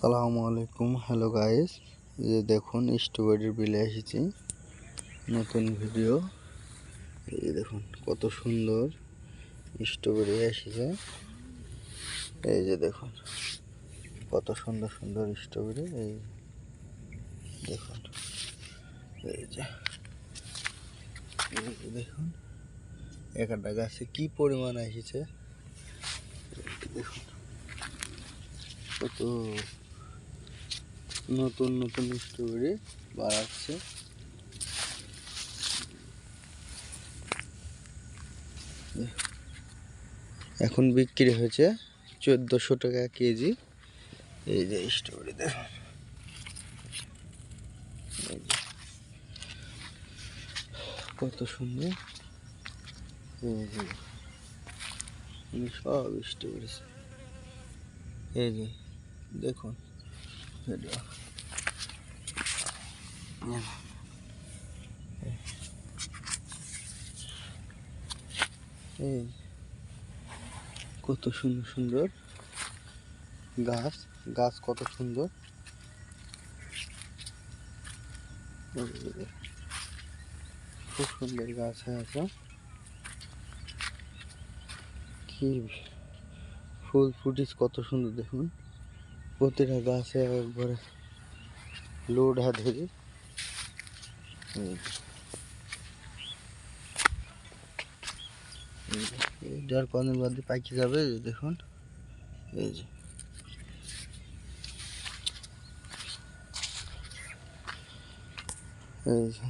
আসসালামু আলাইকুম। Hello guys যে দেখুন স্ট্রবেরির বিলে এসেছি। নতুন ভিডিও এই দেখুন, কত সুন্দর স্ট্রবেরি এসেছে। এই যে দেখুন, কত সুন্দর সুন্দর স্ট্রবেরি এই দেখুন, এই যে দেখুন একটা গাছে কি পরিমাণ এসেছে? দেখুন, কত নতুন নতুন স্ট্রবেরি বাড়াচ্ছে। এখন বিক্রি হয়েছে চোদ্দোশো টাকা কেজি। এই যে স্ট্রবেরি দেখুন। কত সুন্দর। এই সব স্ট্রবেরি এই যে, দেখুন। এই কত সুন্দর সুন্দর গাছ গাছ কত সুন্দর। খুব সুন্দর গাছ আছে। কি ফুল ফুটিস কত সুন্দর দেখুন। প্রতিটা গাছে একবারে লোড ধরে। আর কদিন বাদে পাকি যাবে দেখুন। এই যে। এই যে।